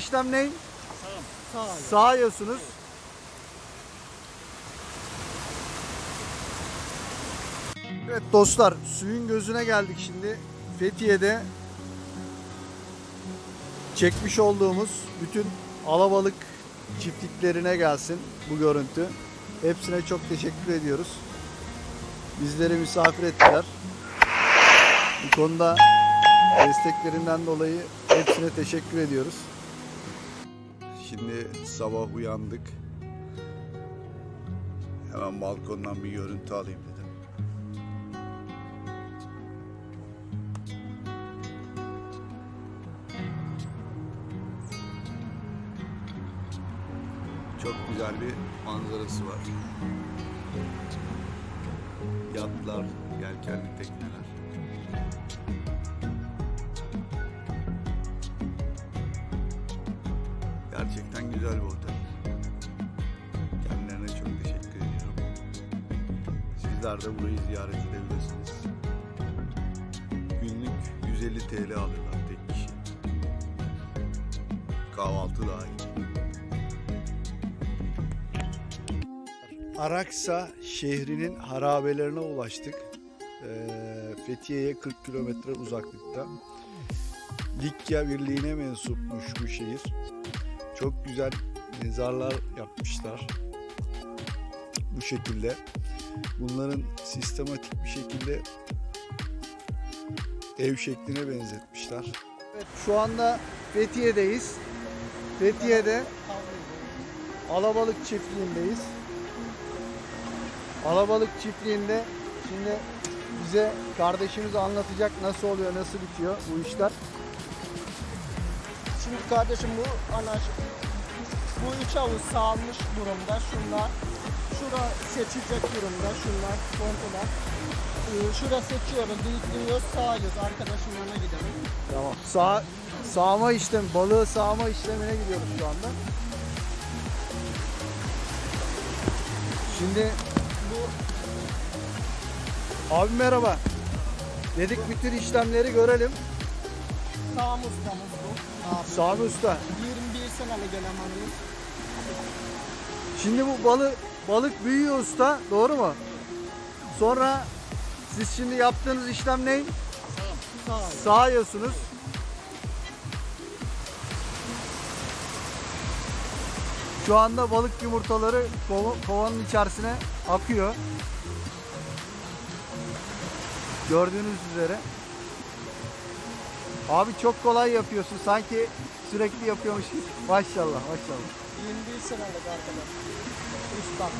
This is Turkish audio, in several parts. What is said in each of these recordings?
işlem ne? Sağ. Sağıyorsunuz. Evet dostlar suyun gözüne geldik şimdi. Fethiye'de çekmiş olduğumuz bütün alabalık çiftliklerine gelsin bu görüntü. Hepsine çok teşekkür ediyoruz. Bizleri misafir ettiler. Bu konuda desteklerinden dolayı hepsine teşekkür ediyoruz. Şimdi sabah uyandık. Hemen balkondan bir görüntü alayım dedim. Çok güzel bir manzarası var. Yatlar, yelkenli tekneler. Ziyaret edebilirsiniz. Günlük 150 TL alıyorlar tek kişi. Kahvaltı dahil. Araksa şehrinin harabelerine ulaştık. Ee, Fethiye'ye 40 kilometre uzaklıkta. Likya Birliği'ne mensupmuş bu şehir. Çok güzel mezarlar yapmışlar. Bu şekilde. Bunların sistematik bir şekilde ev şekline benzetmişler. Evet, şu anda Fethiye'deyiz. Fethiye'de Alabalık çiftliğindeyiz. Alabalık çiftliğinde şimdi bize kardeşimiz anlatacak nasıl oluyor, nasıl bitiyor bu işler. Şimdi kardeşim bu anaş bu üç havuz sağılmış durumda. Şunlar şura seçecek durumda. Şunlar komple. Ee, şura seçiyoruz, düzlüyoruz, sağıyoruz. Arkadaşım yanına gidelim. Tamam. Sağ, sağma işlem, balığı sağma işlemine gidiyoruz şu anda. Şimdi Bu abi merhaba. Dedik bütün işlemleri görelim. sağım ustamız bu. Abi. Sami Usta. 21 senelik elemanımız. Şimdi bu balık balık büyüyor usta, doğru mu? Sonra siz şimdi yaptığınız işlem ne? Sağıyorsunuz. Şu anda balık yumurtaları kova- kovanın içerisine akıyor. Gördüğünüz üzere. Abi çok kolay yapıyorsun. Sanki sürekli yapıyormuş gibi. Maşallah maşallah. 21 senelik arkadaş. Ustam.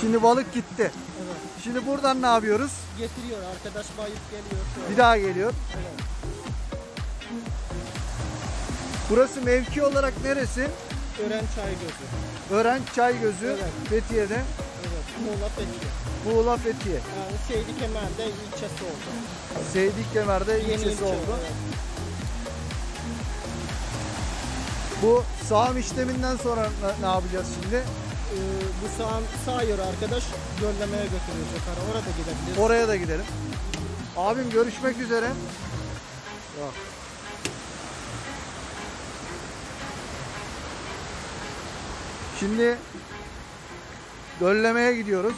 Şimdi balık gitti. Evet. Şimdi buradan ne yapıyoruz? Getiriyor arkadaş bayıp geliyor. Şöyle. Bir daha geliyor. Evet. Burası mevki olarak neresi? Ören çay gözü. Ören Çaygözü, Evet. Fethiye'de. Evet. Muğla Fethiye. Muğla Fethiye. Yani Seydi Kemer'de ilçesi oldu. Seydik Kemer'de Yeni ilçesi ilçe oldu. evet. Bu sağım işleminden sonra ne yapacağız şimdi? Ee, bu sağ, sağ yürü arkadaş göllemeye götürüyor yukarı. Orada gidebiliriz. Oraya da gidelim. Abim görüşmek üzere. Bak. Şimdi döllemeye gidiyoruz.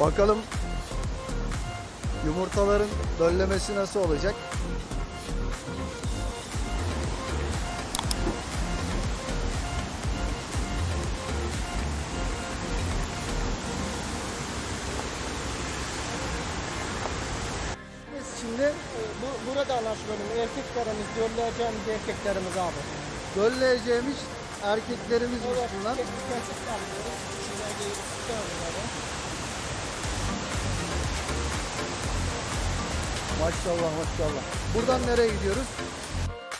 Bakalım yumurtaların döllemesi nasıl olacak? Şimdi Ee, bu, burada anlaşılalım. Erkeklerimiz, gölleyeceğimiz erkeklerimiz abi. dölleyeceğimiz erkeklerimizmiş Evet, bunlar. kesit Maşallah maşallah. Buradan nereye gidiyoruz?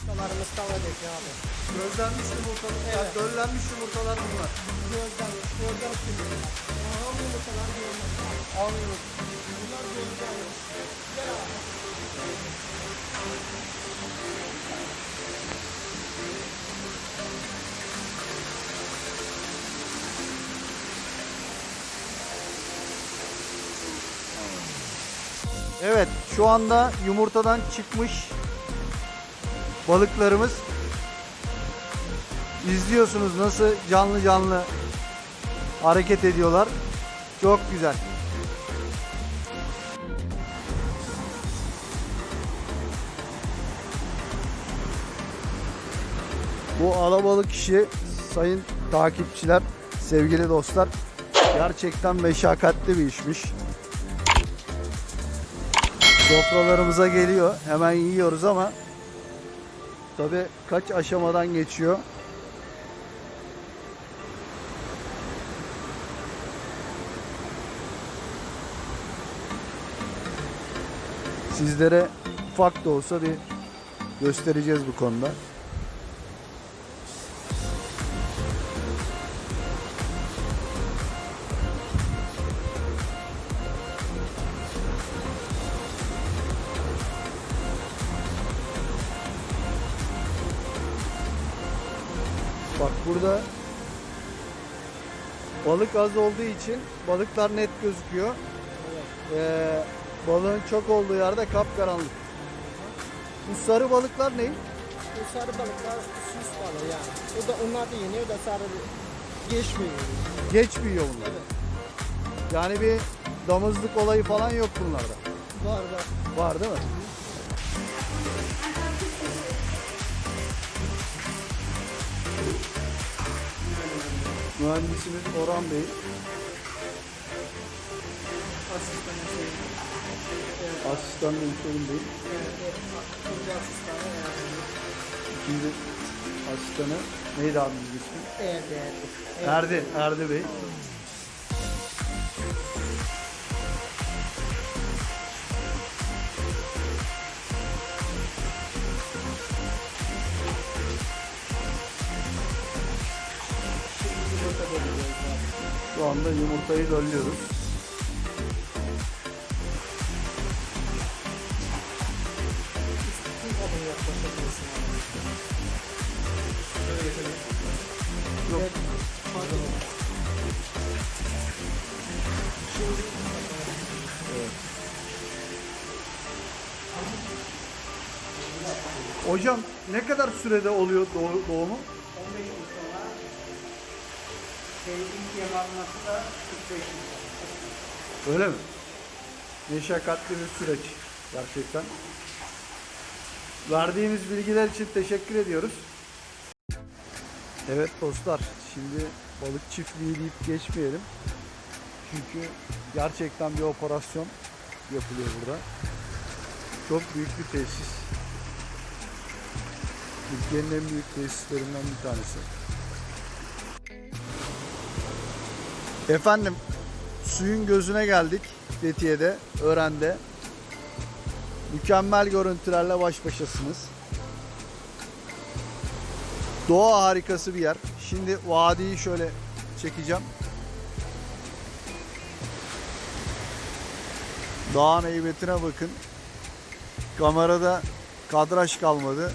Yumurtalarımız tavadaki abi. Gözlenmiş yumurtalar, yani döllenmiş yumurtalar bunlar. Gözden, gözden sürüyorlar. Aha yumurtalar görmez. Al yumurta. Bunlar. Gel abi. Evet şu anda yumurtadan çıkmış balıklarımız. İzliyorsunuz nasıl canlı canlı hareket ediyorlar. Çok güzel. Bu alabalık işi sayın takipçiler, sevgili dostlar gerçekten meşakkatli bir işmiş. Sofralarımıza geliyor. Hemen yiyoruz ama tabi kaç aşamadan geçiyor. Sizlere ufak da olsa bir göstereceğiz bu konuda. Balık az olduğu için balıklar net gözüküyor. Ee, balığın çok olduğu yerde kapkaranlık. Bu sarı balıklar ne? Bu sarı balıklar süs balığı yani. O da onlar da yeniyor da sarı geçmiyor. Geç büyüyor bunlar. Evet. Yani bir damızlık olayı falan yok bunlarda. Var var. Var değil mi? Mühendisimiz Orhan Bey. Asistanı şey. Asistan da Hüseyin Bey. İkinci asistanı yani. İkinci asistanı neydi abimiz ismi? Evet evet. evet. Erdi, Erdi Bey. Şu anda yumurtayı abi. Yok. Evet. Hocam ne kadar sürede oluyor doğ- doğumu? 15 yıl sonra ilk yamanması da 45 yıl sonra. Öyle mi? Meşakkatli bir süreç gerçekten. Verdiğiniz bilgiler için teşekkür ediyoruz. Evet dostlar, şimdi balık çiftliği deyip geçmeyelim. Çünkü gerçekten bir operasyon yapılıyor burada. Çok büyük bir tesis. Türkiye'nin en büyük tesislerinden bir tanesi. Efendim, suyun gözüne geldik Fethiye'de, Ören'de. Mükemmel görüntülerle baş başasınız. Doğa harikası bir yer. Şimdi vadiyi şöyle çekeceğim. Dağın heybetine bakın. Kamerada kadraj kalmadı.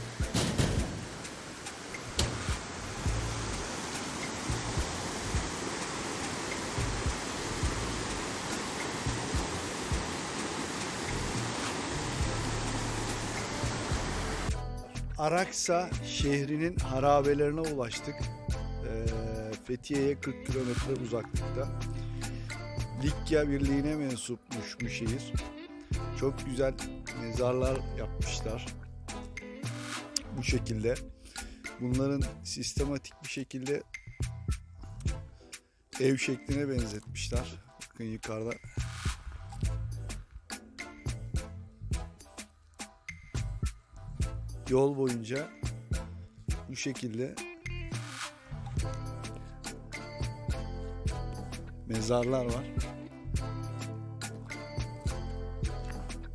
Araksa şehrinin harabelerine ulaştık. Ee, Fethiye'ye 40 kilometre uzaklıkta. Likya Birliği'ne mensupmuş bu şehir. Çok güzel mezarlar yapmışlar. Bu şekilde. Bunların sistematik bir şekilde ev şekline benzetmişler. Bakın yukarıda yol boyunca bu şekilde mezarlar var.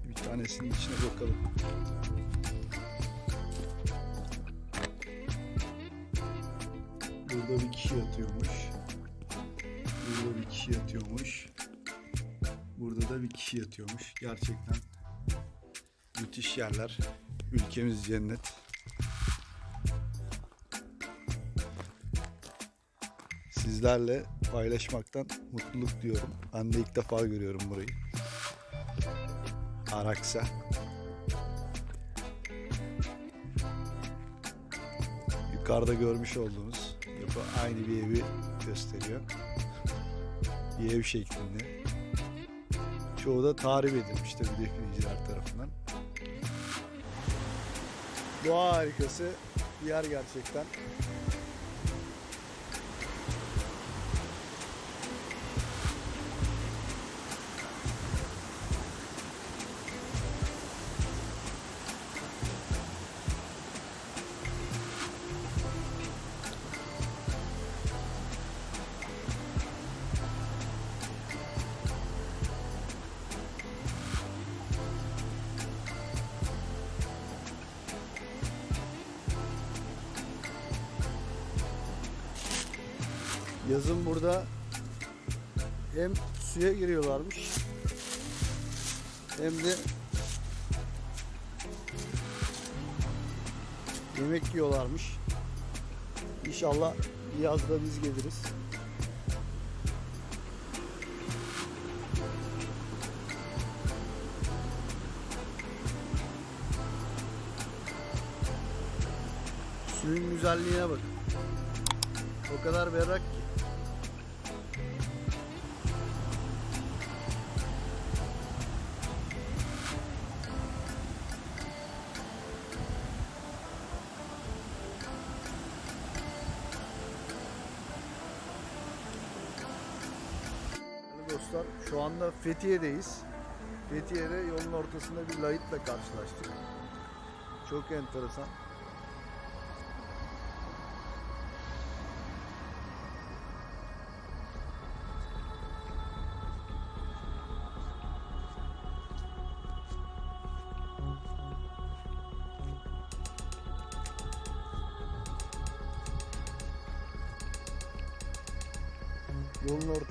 Bir tanesinin içine bakalım. Burada bir kişi yatıyormuş. Burada bir kişi yatıyormuş. Burada da bir kişi yatıyormuş. Gerçekten müthiş yerler. Ülkemiz cennet. Sizlerle paylaşmaktan mutluluk duyuyorum. Ben de ilk defa görüyorum burayı. Araksa. Yukarıda görmüş olduğunuz yapı aynı bir evi gösteriyor. Bir ev şeklinde. Çoğu da tarif edilmiş tabii defineciler tarafından. Doğa harikası bir yer gerçekten. Suya giriyorlarmış hem de yemek yiyorlarmış. İnşallah yazda biz geliriz. Suyun güzelliğine bakın. O kadar berrak ki. Dostlar şu anda Fethiye'deyiz. Fethiye'de yolun ortasında bir layitle karşılaştık. Çok enteresan.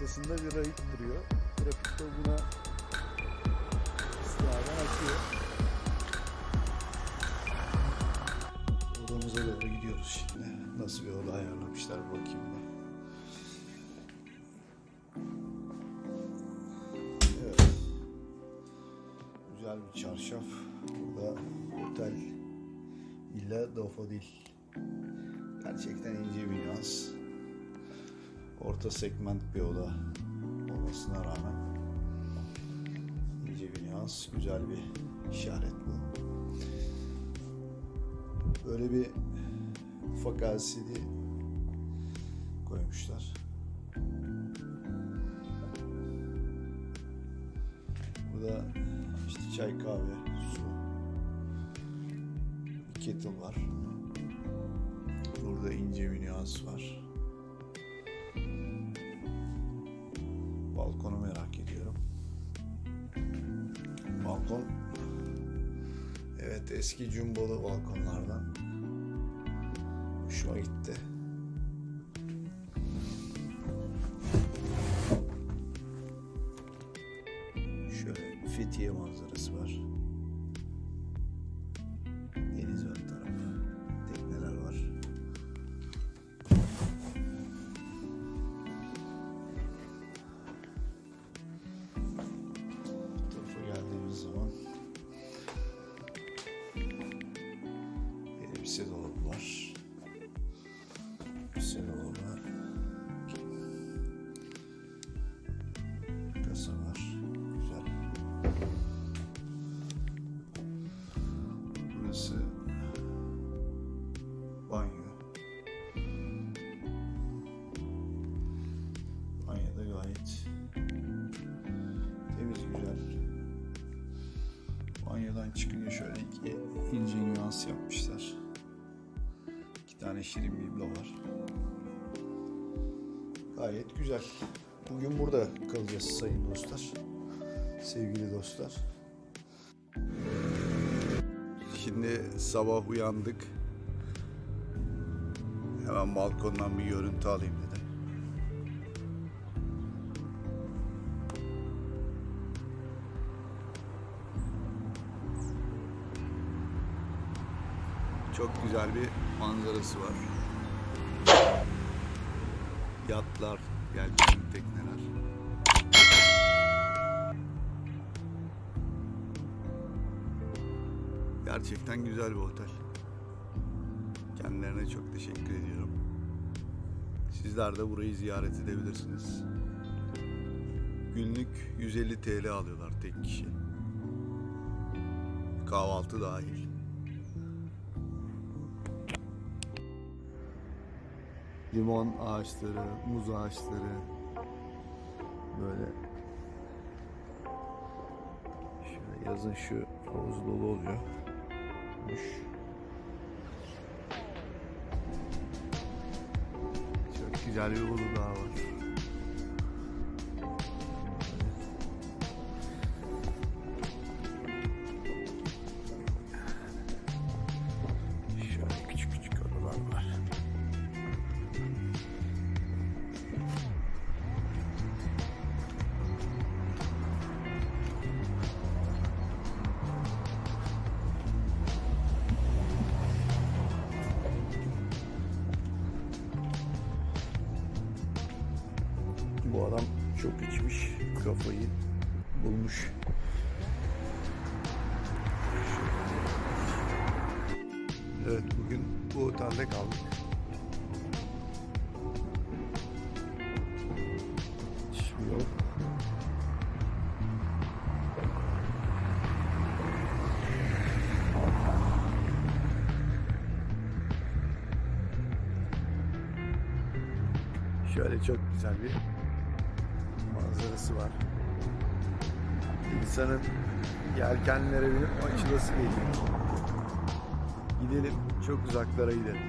Yolun ortasında bir rahip duruyor. Trafikte buna istinaden açıyor. Odamıza doğru gidiyoruz şimdi. Nasıl bir oda ayarlamışlar bakayım da. Evet. Güzel bir çarşaf. Burada otel Villa Dofodil. Gerçekten ince bir nüans orta segment bir oda olmasına rağmen ince bir nüans, güzel bir işaret bu. Böyle bir ufak LCD koymuşlar. Bu da işte çay, kahve, su. Bir kettle var. Burada ince bir nüans var. Balkonu merak ediyorum. Balkon Evet eski cumbolu balkonlardan. Hoşuma gitti. Tane şirin biblo var. Gayet güzel. Bugün burada kalacağız sayın dostlar. Sevgili dostlar. Şimdi sabah uyandık. Hemen balkondan bir görüntü alayım dedim. Çok güzel bir manzarası var. Yatlar, yelkenli tekneler. Gerçekten güzel bir otel. Kendilerine çok teşekkür ediyorum. Sizler de burayı ziyaret edebilirsiniz. Günlük 150 TL alıyorlar tek kişi. Kahvaltı dahil. Limon ağaçları, muz ağaçları böyle Şöyle yazın şu havuz dolu oluyor. Çok güzel bir Uludağ var. Kafayı bulmuş. Evet, bugün bu otelde kaldık. Hiçbir yol. Şöyle çok güzel bir manzarası var. İnsanın yelkenlere binip açılası geliyor. Gidelim, çok uzaklara gidelim.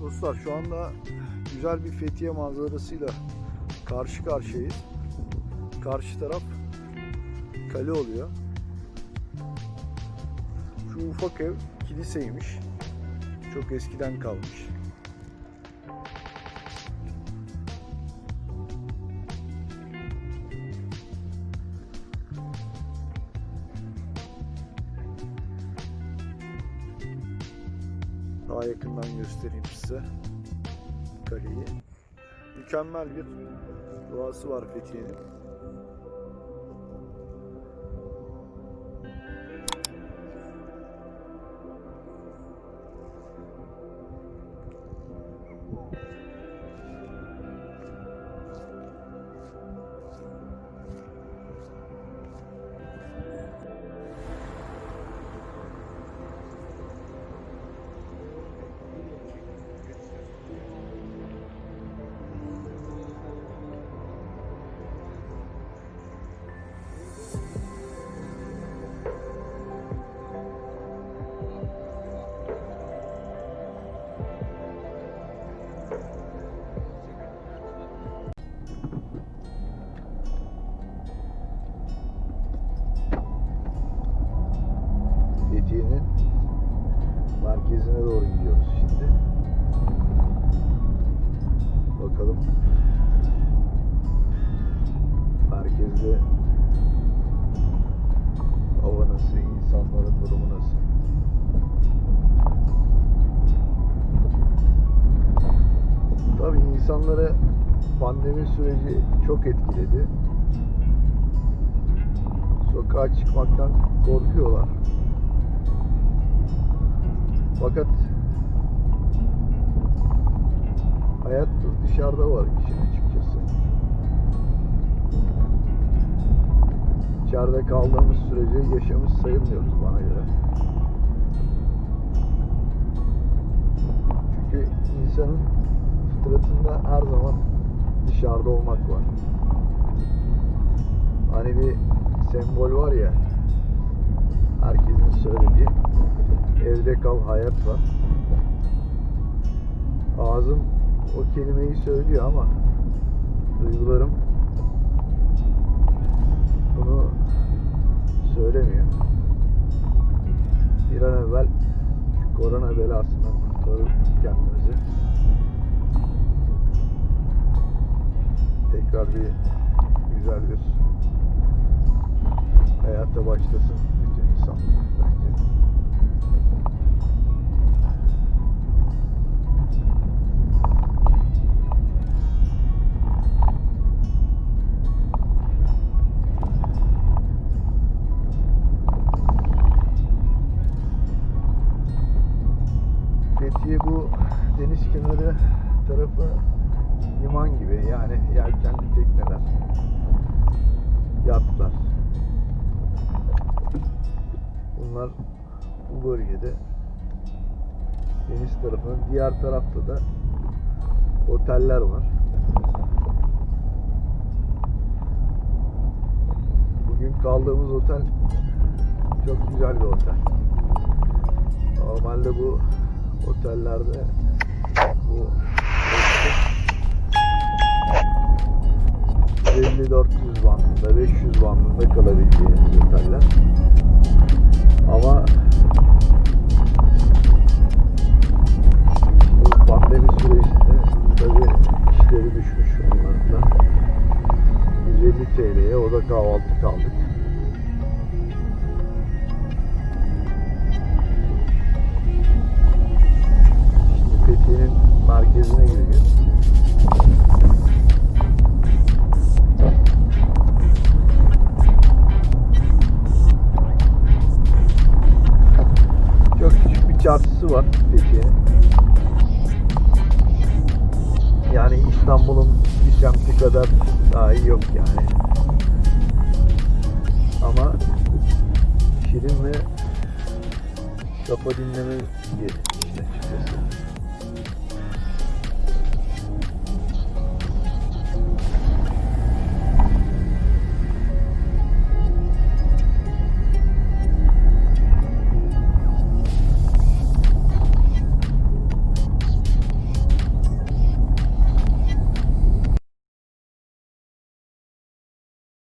Dostlar şu anda güzel bir Fethiye manzarasıyla karşı karşıyayız. Karşı taraf kale oluyor. Şu ufak ev kiliseymiş. Çok eskiden kalmış. Daha yakından göstereyim size kaleyi. Mükemmel bir doğası var Fethiye'nin. İnsanları pandemi süreci çok etkiledi. Sokağa çıkmaktan korkuyorlar. Fakat hayat dışarıda var işin açıkçası. İçeride kaldığımız sürece yaşamış sayılmıyoruz bana göre. Çünkü insanın fıtratında her zaman dışarıda olmak var. Hani bir sembol var ya herkesin söylediği evde kal hayat var. Ağzım o kelimeyi söylüyor ama duygularım bunu söylemiyor. Bir an evvel şu korona belasından kurtarıp kendimizi tekrar bir güzel bir hayata başlasın diğer tarafta da oteller var. Bugün kaldığımız otel çok güzel bir otel. Normalde bu otellerde bu 50-400 bandında, 500 bandında kalabileceğiniz oteller. Ama pandemi sürecinde tabii işleri düşmüş onların da. 150 TL'ye oda kahvaltı kaldık. Şimdi Fethiye'nin merkezine giriyoruz. Çok küçük bir çarşısı var İstanbul'un bir semti kadar daha iyi yok yani. Ama şirin ve kafa dinleme yeri.